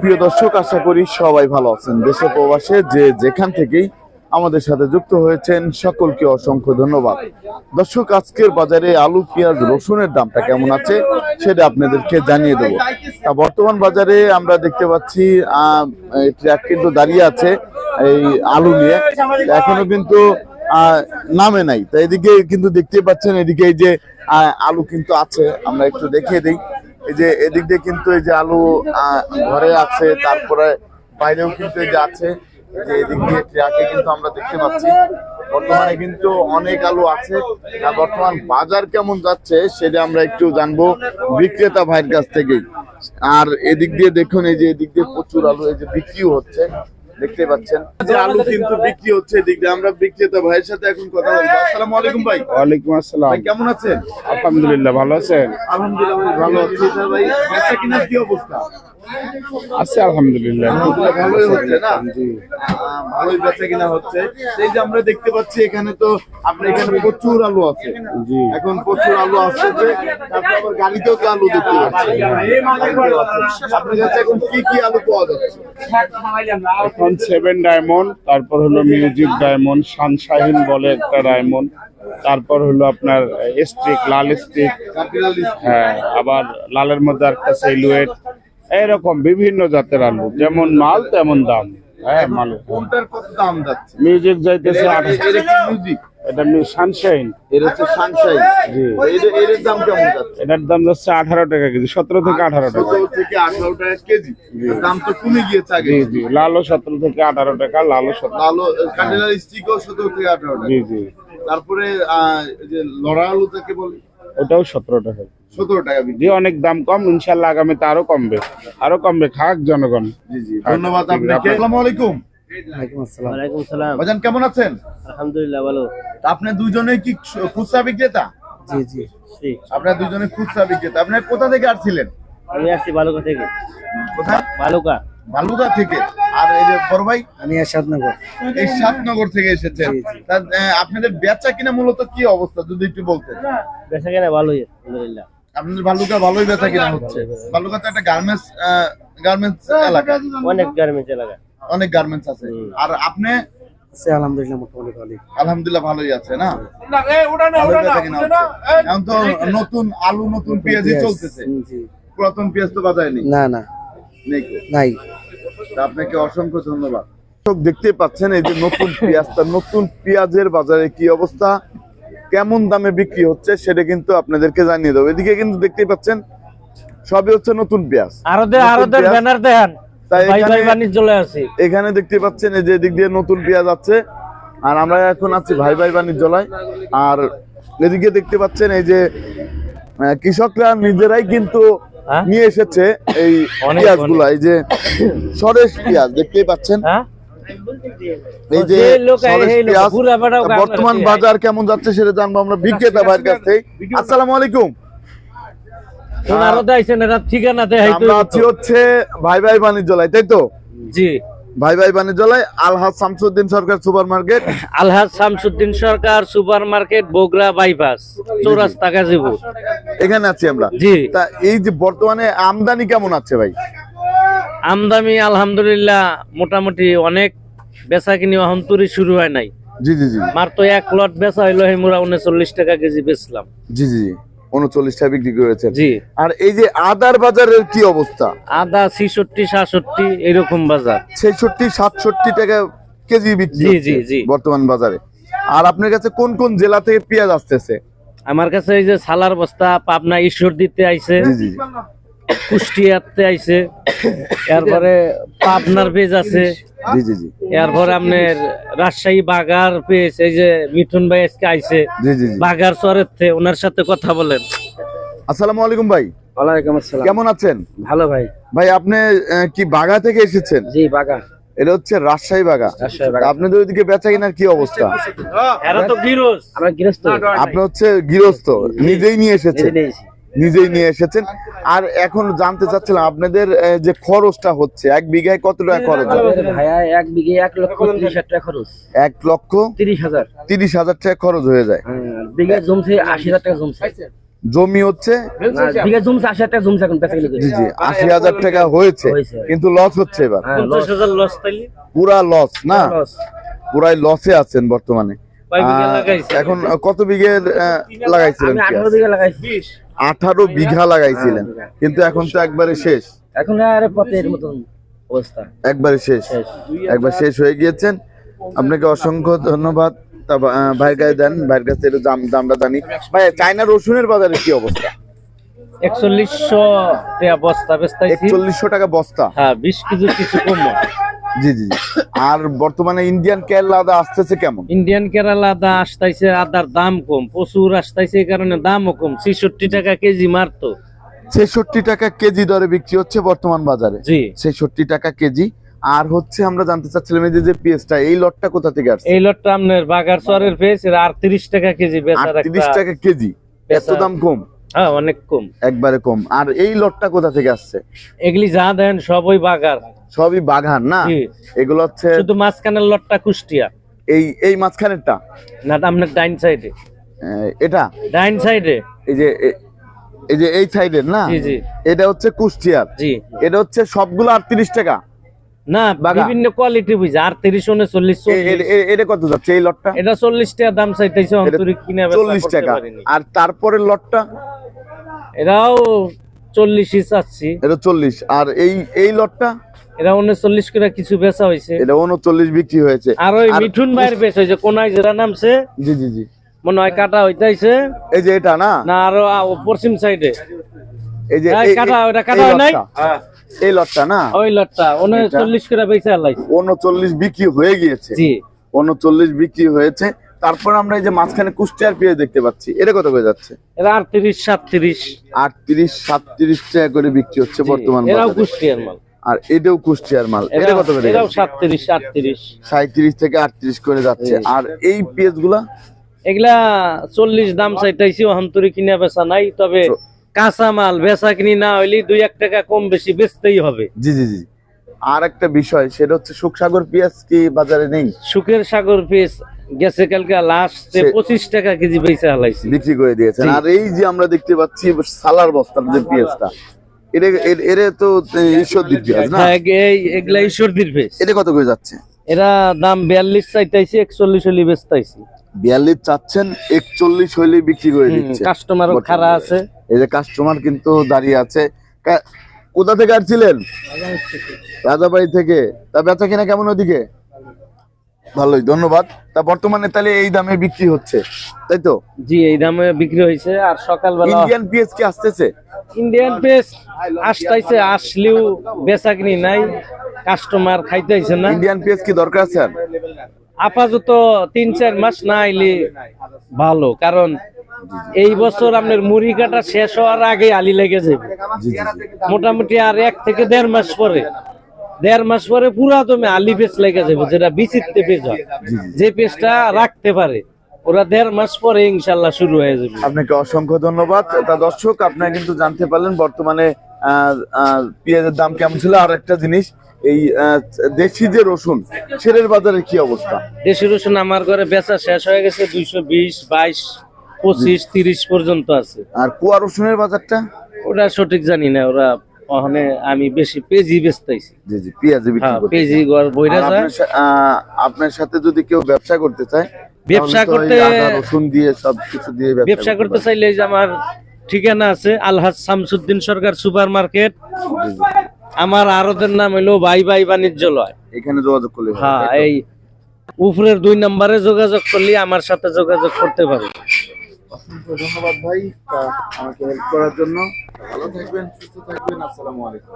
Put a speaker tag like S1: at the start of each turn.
S1: প্রিয় দর্শক, আশা করি সবাই ভালো আছেন। দেশে প্রবাসে যে যেখান থেকেই আমাদের সাথে যুক্ত হয়েছেন, সকলকে অসংখ্য ধন্যবাদ। দর্শক, আজকের বাজারে আলু, পেঁয়াজ, রসুনের দামটা কেমন আছে, সেটা আপনাদেরকে জানিয়ে দেবো। তা বর্তমান বাজারে আমরা দেখতে পাচ্ছি ট্রাক কিন্তু দাঁড়িয়ে আছে এই আলু নিয়ে। এখনও কিন্তু নামে নাই। তা এদিকে কিন্তু দেখতে পাচ্ছেন, এদিকে এই যে আলু কিন্তু আছে। আমরা একটু দেখিয়ে দিই। এই যে এদিক দিয়ে কিন্তু এই যে আলু ঘরে আছে, তারপরে বাইরেও কিন্তু এই যে আছে যে এদিক দিয়ে ট্রাকে কিন্তু আমরা দেখতে পাচ্ছি। বর্তমানে কিন্তু অনেক আলু আছে। আর বর্তমান বাজার কেমন যাচ্ছে সেটা আমরা একটু জানব বিক্রেতা ভাইয়ের কাছ থেকেই। আর এদিক দিয়ে দেখুন, এই যে এদিক দিয়ে প্রচুর আলু এই যে বিক্রিও হচ্ছে। দেখতে পাচ্ছেন। যে আলু কিন্তু বিক্রি হচ্ছে এদিক দিয়ে। আমরা বিক্রেতা ভাইয়ের সাথে এখন কথা বলব। আসসালামু আলাইকুম ভাই।
S2: ওয়ালাইকুম আসসালাম।
S1: ভাই কেমন আছেন?
S2: আলহামদুলিল্লাহ ভালো আছেন?
S1: আলহামদুলিল্লাহ ভালো আছি। ভাই বেচা কিনার কি অবস্থা?
S2: আছে আলহামদুলিল্লাহ।
S1: আলহামদুলিল্লাহ ভালোই হচ্ছে না? ভালোই বেচা কিনা হচ্ছে। সেই যে আমরা দেখতে পাচ্ছি এখানে তো আপনার এখানে প্রচুর আলু আছে।
S2: জি।
S1: এখন প্রচুর আলু আসছে তারপর আবার গাড়িতেও তো আলু দেখতে পাচ্ছি। আপনার কাছে এখন কি কি আলু পাওয়া যাচ্ছে?
S2: এখন সেভেন ডায়মন্ড তারপর হলো মিউজিক ডায়মন্ড সানশাহিন বলে একটা ডায়মন্ড তারপর হলো আপনার স্টিক লাল স্টিক হ্যাঁ আবার লালের মধ্যে একটা সেলুয়েট এরকম বিভিন্ন জাতের আলু যেমন মাল তেমন দাম। হ্যাঁ মাল।
S1: কোনটার কত দাম যাচ্ছে?
S2: মিউজিক যাইতেছে আঠাশ
S1: এটা কি মিউজিক
S2: এটা সানশাইন
S1: এর হচ্ছে সানশাইন
S2: জি।
S1: এর এর দাম কেমন যাচ্ছে?
S2: এটার দাম যাচ্ছে আঠারো টাকা কেজি সতেরো থেকে আঠারো টাকা।
S1: থেকে কেজি। দাম তো কমে গিয়েছে আগে।
S2: জি জি। লালও সতেরো থেকে আঠারো টাকা লালও
S1: স্টিকও থেকে
S2: জি জি।
S1: তারপরে যে লড়া আলু তাকে বলি।
S2: ওটাও সতেরো টাকা
S1: সতেরো টাকা
S2: জি অনেক দাম কম ইনশাল্লাহ আগামীতে আরও কমবে। আরও কমবে খাক জনগণ।
S1: জি জি ধন্যবাদ আপনাকে। আসসালামু আলাইকুম। কেমন আছেন?
S3: আলহামদুলিল্লাহ ভালো।
S1: তা আপনি দুইজনে কি খুচরা বিক্রেতা?
S3: জি জি জি।
S1: আপনার দুইজনে খুচরা বিক্রেতা। আপনি কোথা থেকে আসছিলেন?
S3: আমি আসছি বালুকা থেকে।
S1: কোথায়?
S3: বালুকা।
S1: বালুদা থেকে। আর এই যে বড় ভাই
S3: আমি আসাদনগর
S1: এই সাতনগর থেকে এসেছেন। তা আপনাদের বেচা কিনা মূলত কি অবস্থা যদি একটু বলতেন?
S3: বেচা কেনা ভালোই আলহামদুলিল্লাহ।
S1: আপনাদের বালুকা ভালোই বেচা কিনা হচ্ছে। বালুকা তো একটা গার্মেন্টস গার্মেন্টস এলাকা।
S3: অনেক গার্মেন্টস এলাকা।
S1: অনেক গার্মেন্টস আছে। আর আপনি?
S3: আছে আলহামদুলিল্লাহ মোটামুটি ভালোই।
S1: আলহামদুলিল্লাহ ভালোই আছে না। এখন তো নতুন আলু নতুন পেঁয়াজই চলতেছে। পুরাতন পেঁয়াজ তো বাজারে নেই।
S3: না না।
S1: নেই। আপনাকে অসংখ্য ধন্যবাদ। দেখতে পাচ্ছেন এই যে নতুন পেঁয়াজটা নতুন পেঁয়াজের বাজারে কি অবস্থা কেমন দামে বিক্রি হচ্ছে সেটা কিন্তু আপনাদেরকে জানিয়ে দেবো। এদিকে কিন্তু দেখতেই পাচ্ছেন সবই হচ্ছে নতুন পেঁয়াজ।
S3: ব্যানার দেখান
S1: তাই এখানে দেখতে পাচ্ছেন এই যে এদিক দিয়ে নতুন পেঁয়াজ আছে আর আমরা এখন আছি ভাই ভাই বাণিজ্যলয়। আর এদিকে দেখতে পাচ্ছেন এই যে কৃষকরা নিজেরাই কিন্তু? নিয়ে এসেছে এই পেঁয়াজগুলা এই যে সরেশ পেঁয়াজ দেখতেই পাচ্ছেন?
S3: হ্যাঁ?
S1: এই যে বর্তমান বাজার কেমন যাচ্ছে সেটা জানব আমরা বিক্রেতা ভাইয়ের কাছ থেকে। আসসালামু আলাইকুম।
S3: ঠিকানা
S1: হচ্ছে ভাই ভাই লাই তাই তো?
S3: জি।
S1: ভাই ভাই বাণিজ্যলয় Alhaj Shamsuddin Sarkar super market
S3: Alhaj Shamsuddin Sarkar super market Bogura bypass Chowrasta Gazipur.
S1: এখানে আছি আমরা।
S3: জি।
S1: তা এই যে বর্তমানে আমদানি কেমন আছে ভাই?
S3: আমদানি আলহামদুলিল্লাহ মোটামুটি অনেক বেচা কিনি এখন তুরি শুরু হয় নাই।
S1: জি জি জি।
S3: মার তো এক লট বেচা হইল হেমুরা উনচল্লিশ টাকা কেজি বেচলাম।
S1: জি জি জি। উনচল্লিশ টাকা বিক্রি করেছেন।
S3: জি।
S1: আর এই যে আদার বাজারের কি অবস্থা?
S3: আদা ছিষট্টি সাতষট্টি এরকম বাজার।
S1: ছেষট্টি সাতষট্টি টাকা কেজি বিক্রি
S3: জি, জি, জি।
S1: বর্তমান বাজারে। আর আপনার কাছে কোন কোন জেলা থেকে পেঁয়াজ আসতেছে?
S3: আমার কাছে এই যে সালার বস্তা পাবনা ঈশ্বর দিতে আইছে কুষ্টিয়াতে আইছে এরপরে পাবনার পেজ আছে।
S1: জি জি জি।
S3: এরপরে আপনার রাজশাহী বাগার পেজ এই যে মিঠুন ভাই আজকে আইছে।
S1: জি জি জি।
S3: বাগার চরের ওনার সাথে কথা বলেন।
S1: আসসালামু আলাইকুম ভাই।
S3: ওয়ালাইকুম আসসালাম।
S1: কেমন আছেন?
S3: ভালো ভাই।
S1: ভাই আপনি আহ, কি বাগা থেকে এসেছেন?
S3: জি বাগা।
S1: এটা হচ্ছে রাজশাহী বাগা। আপনাদের ওইদিকে বেচা কিনার কি অবস্থা?
S3: এরা তো গিরোজ আমরা গৃহস্থ।
S1: আপনি হচ্ছে গৃহস্থ নিজেই নিয়ে এসেছেন। নিজেই নিয়ে এসেছেন। আর এখন জানতে চাচ্ছিলাম আপনাদের যে খরচটা হচ্ছে এক বিঘায় কত টাকা খরচ
S3: ভাইয়া এক বিঘে এক লক্ষ তিরিশ হাজার টাকা খরচ।
S1: এক লক্ষ
S3: তিরিশ হাজার।
S1: তিরিশ হাজার টাকা খরচ হয়ে যায়।
S3: বিঘা জমছে আশি হাজার টাকা জমছে।
S1: জমি হচ্ছে?
S4: আশি হাজার টাকা
S1: হয়েছে। কিন্তু লস হচ্ছে এবার।
S4: হ্যাঁ
S1: পুরা লস না? পুরাই লসে আছেন বর্তমানে।
S3: বিঘা
S1: এখন কত বিঘের আহ, লাগাইছিলেন
S4: আঠারো বিঘা
S1: বিঘা লাগাইছিলেন। কিন্তু এখন তো একবারে শেষ।
S4: এখন আর পথের মতন অবস্থা।
S1: একবারে শেষ। একবার শেষ হয়ে গিয়েছেন। আপনাকে অসংখ্য ধন্যবাদ। ভাইয়ের কাছে দেন। ভাইয়ের কাছে একটু দাম দামটা জানি। ভাই চায়না রসুনের বাজারে কি অবস্থা?
S3: একচল্লিশশো টাকা বস্তা বেচতাইছি।
S1: একচল্লিশশো টাকা বস্তা।
S3: হ্যাঁ বিশ কেজি কিছু কম
S1: জি জি। আর বর্তমানে ইন্ডিয়ান কেরলা আদা আসতেছে কেমন?
S3: ইন্ডিয়ান কেরালা আদা আসতাইছে আদার দাম কম প্রচুর আসতাইছে এই কারণে দামও কম। ছেষট্টি টাকা কেজি মারতো
S1: ছেষট্টি টাকা কেজি দরে বিক্রি হচ্ছে বর্তমান বাজারে।
S3: জি।
S1: ছেষট্টি টাকা কেজি। আর হচ্ছে আমরা জানতে চাচ্ছিলাম এই যে পেঁয়াজটা এই লটটা কোথা থেকে আসছে?
S3: এই লটটা আপনার বাগার চরের পেয়েছে আটত্রিশ টাকা কেজি
S1: আটত্রিশ
S3: একটা
S1: টাকা কেজি। এত দাম কম।
S3: হ্যাঁ অনেক কম।
S1: একবারে কম। আর এই লটটা কোথা থেকে আসছে?
S3: এগুলি যা দেন সব ওই বাগার।
S1: সবই বাগান না? এগুলো হচ্ছে
S3: শুধু মাঝখানের লটটা কুষ্টিয়া।
S1: এই এই মাঝখানেরটা?
S3: না আপনার ডাইন সাইডে।
S1: এটা?
S3: ডাইন সাইডে।
S1: এই যে এই যে এই সাইডের না? এটা হচ্ছে কুষ্টিয়ার।
S3: জি।
S1: এটা হচ্ছে সবগুলো আটত্রিশ টাকা।
S3: না। বিভিন্ন কোয়ালিটি বুঝে আর তিরিশ উনচল্লিশ
S1: এটা কত যাচ্ছে এই লটটা?
S3: এটা চল্লিশ টাকা দাম চাইতেছে অন্তরিক কিনে
S1: চল্লিশ টাকা। আর তারপরের লটটা?
S3: এরাও চল্লিশই চাচ্ছি।
S1: এটা চল্লিশ। আর এই এই লটটা?
S3: উনচল্লিশ করে কিছু বেচা হয়েছে।
S1: এটা উনচল্লিশ বিক্রি হয়েছে।
S3: আর ওই মিঠুন ভাইয়ের বেচ হয়েছে কোনায় যেটা নামছে
S1: জি জি জি।
S3: মনে হয় কাটা হইতাইছে।
S1: এই যে এটা না?
S3: না আরও পশ্চিম সাইডে।
S1: এই যে
S3: কাটা, ওটা কাটা হয় নাই?
S1: এই লটটা না?
S3: ওই লটটা উনচল্লিশ করে বেচে
S1: উনচল্লিশ বিক্রি হয়ে গিয়েছে।
S3: জি।
S1: উনচল্লিশ বিক্রি হয়েছে। তারপর আমরা এই যে মাঝখানে কুষ্টিয়ার পেঁয়াজ দেখতে পাচ্ছি এটা কত করে যাচ্ছে?
S3: এরা আটত্রিশ সাতত্রিশ।
S1: আটত্রিশ সাতত্রিশ টাকা করে বিক্রি হচ্ছে বর্তমান
S3: এরাও কুষ্টিয়ার মাল।
S1: আর এটাও কুষ্টিয়ার মাল এটা কত করে
S3: এরাও সাতত্রিশ আটত্রিশ।
S1: সাঁত্রিশ থেকে আটত্রিশ করে যাচ্ছে। আর এই পেঁয়াজগুলা
S3: এগুলা চল্লিশ দাম চাইতেছি অন্তরি কিনা বেচা নাই তবে কাঁচা মাল বেচা কিনি না হইলে দুই এক টাকা কম বেশি বেচতেই হবে।
S1: জি জি জি। আর একটা বিষয় সেটা হচ্ছে সুখসাগর পেঁয়াজ কি বাজারে নেই?
S3: সুখের সাগর পিস গেছে কালকে লাস্ট পঁচিশ টাকা কেজি বেচে হালাইছি।
S1: বিক্রি করে দিয়েছেন।
S3: জি।
S1: আর এই যে আমরা দেখতে পাচ্ছি সালার বস্তার যে পেঁয়াজটা। এটা এর- এর তো ঈশ্বর পেঁয়াজ না?
S3: হ্যাঁ, এগুলা ঈশ্বরদীর পেস
S1: এটা কত করে যাচ্ছে?
S3: এরা দাম বিয়াল্লিশ চাইতেছি একচল্লিশ হলি
S1: বিয়াল্লিশ চাচ্ছেন একচল্লিশ হইলে বিক্রি করে দিচ্ছে।
S3: কাস্টমারও খারা আছে।
S1: এই যে কাস্টমার কিন্তু দাঁড়িয়ে আছে। কোথা থেকে আসছিলেন? রাজাবাড়ি থেকে। তা বেচা কিনা কেমন ওদিকে? ভালোই ধন্যবাদ। তা বর্তমানে তাহলে এই দামে বিক্রি হচ্ছে তাই তো?
S3: জি এই দামে বিক্রি হয়েছে আর সকালবেলা
S1: ইন্ডিয়ান পিএস কি আসতেছে?
S3: ইন্ডিয়ান পেস আসতাইছে আসলেও বেচা কিনি নাই কাস্টমার খাইতেছে না।
S1: ইন্ডিয়ান পিএস কি দরকার আছে
S3: আপাতত তিন চার মাস না আইলে ভালো কারণ এই বছর আপনার মুড়ি কাটা শেষ হওয়ার আগে আলি লেগে যাবে। মোটামুটি আর এক থেকে দেড় মাস পরে। দেড় মাস পরে পুরা তুমি আলি পেস লেগে যাবে যেটা বিচিত্রে পেজ হয়। যে পেজটা রাখতে পারে ওরা দেড় মাস পরে ইনশাল্লাহ শুরু হয়ে যাবে।
S1: আপনাকে অসংখ্য ধন্যবাদ। তা দর্শক আপনারা কিন্তু জানতে পারলেন বর্তমানে পেঁয়াজের দাম কেমন ছিল। আর একটা জিনিস এই দেশি যে রসুন সেরের বাজারে কি অবস্থা?
S3: দেশি রসুন আমার ঘরে বেচা শেষ হয়ে গেছে দুইশো বিশ বাইশ পঁচিশ তিরিশ পর্যন্ত আছে।
S1: আর কুয়া রসুনের বাজারটা?
S3: ওটা সঠিক জানি না ওরা ওখানে আমি বেশি পেজি বেচতেছি
S1: জি জি পেঁয়াজ বিক্রি
S3: হ্যাঁ
S1: করতে
S3: পেজি ঘর বইরা যায়।
S1: আপনার সাথে যদি কেউ ব্যবসা করতে চায়
S3: ব্যবসা করতে-
S1: রসুন দিয়ে সব কিছু দিয়ে
S3: ব্যবসা করতে। চাইলে যে আমার ঠিকানা আছে আলহাজ শামসুদ্দিন সরকার সুপার মার্কেট। আমার আরতের নাম হলো ভাই ভাই বাণিজ্যলয়।
S1: এখানে যোগাযোগ করলে
S3: হ্যাঁ এই উপরের দুই নম্বরে যোগাযোগ করলে আমার সাথে যোগাযোগ করতে পারো
S1: অসংখ্য ধন্যবাদ ভাই আমাকে হেল্প করার জন্য। ভালো থাকবেন সুস্থ থাকবেন আসসালামু আলাইকুম।